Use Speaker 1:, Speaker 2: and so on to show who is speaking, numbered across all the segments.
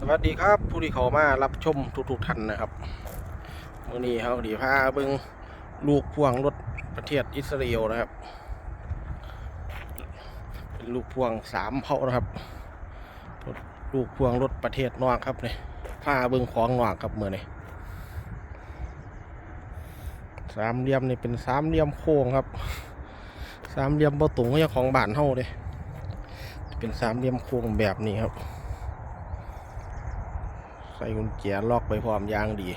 Speaker 1: สวัสดีครับผู้ที่เขามารับชมทุกๆท่านนะครับวันนี้เขาดีพาเบิงลูกพ่วงรถประเทศอิสราเอลนะครับเป็นลูกพ่วงสามเผานะครับ ลูกพ่วงรถประเทศนอกครับเนี่ยพาเบิงของนอกครับเมื่อนี้สามเหลี่ยมนี่เป็นสามเหลี่ยมโค้งครับ สามเหลี่ยมบ่ตุงก็ยังของบ้านเฮาเลยเป็นสามเหลี่ยมโค้งแบบนี้ครับ ใส่กุญแจล็อกไปพร้อมยางดี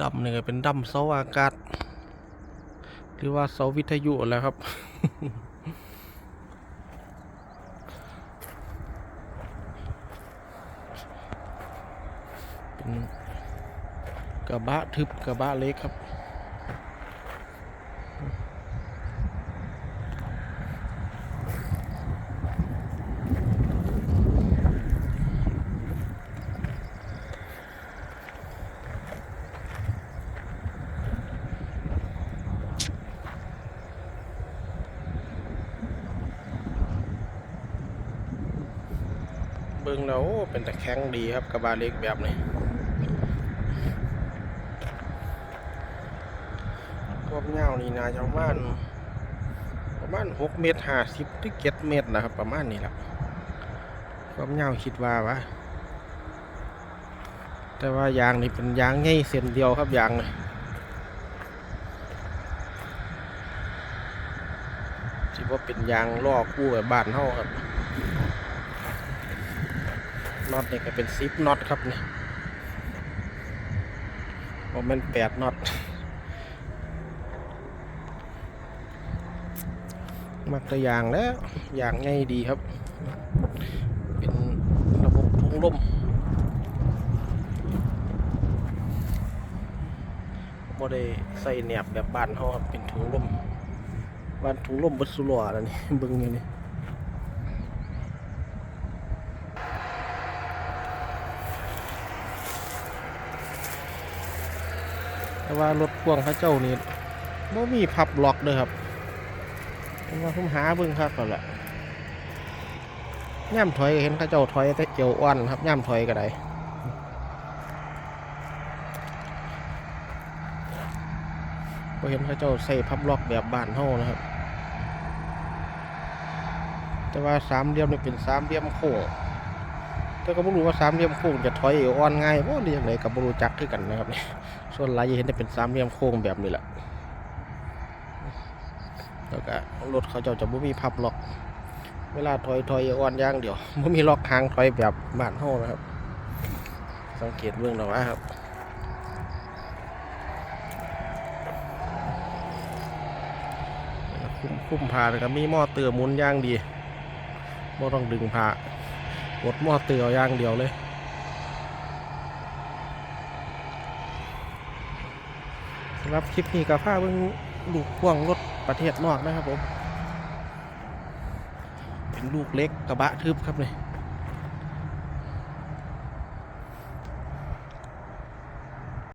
Speaker 1: ดำเนี่ยก็เป็นดำเสาอากาศ หรือว่าเสาวิทยุแล้วครับเป็นกระบะทึบกระบะเล็กครับ บิ่งแล้วเป็นตะแคงดีครับกระบะเล็กแบบนี้ความยาวนี่นาจะประมาณประมาณหกเมตรห้าสิบถึงเจ็ดเมตรนะครับ ประมาณนี้แหละความยาคิดว่าวะแต่ว่ายางนี่เป็นยางง่ายเส้นเดียวครับยางนี่ที่ว่าเป็นยางล่อคู่แบบบ้านเฮาครับ น็อตนี่ก็เป็นซิปน็อตครับนี่ผมเป็นแปดน็อตมักตัวอย่างแล้วอย่างง่ายดีครับ เป็นระบบถุงลมบ่ได้ใส่แหนบแบบบ้านเขาครับเป็นถุงลมบ้านถุงลมบัดสุรอแล้วนี่เบิ่งอยู่นี่ แต่ว่ารถพ่วงเขาเจ้านี่บ่มีพับล็อกเลยครับแต่ว่าผมหาเบิ่งครับก่อนละย่ำถอยเห็นเขาเจ้าถอยแต่เจียวอ่อนครับย่ำถอยก็ได้ก็เห็นเขาเจ้าใส่พับล็อกแบบบ้านเฮานะครับ แต่ว่าสามเหลี่ยมนี่เป็นสามเหลี่ยมโค้ง แต่ก็ไม่รู้ว่าสามเหลี่ยมโค้งจะถอยเอวอ่อนง่ายบ่หรือยังไงก็บ่รู้จักคือกันนะครับนี่ส่วนหลายจะเห็นได้เป็นสามเหลี่ยมโค้งแบบนี้แหละแล้วก็รถเขาเจ้าจะบ่มีพับล็อก เวลาถอยถอยอ่อนย่างเดียวบ่มีล็อกหางถอยแบบบ้านเฮานะครับ สังเกตเบื้องหน่อยว่าครับคุ้มคุ้มพาเลยครับมีหม้อเตือมุนย่างดีบ่ต้องดึงพา กดมอเตอร์อย่างเดียวเลยสำหรับคลิปนี้กับผ้าเบิ่งลูกพ่วงรถประเทศนอกนะครับผม เป็นลูกเล็กกระบะทึบครับเลย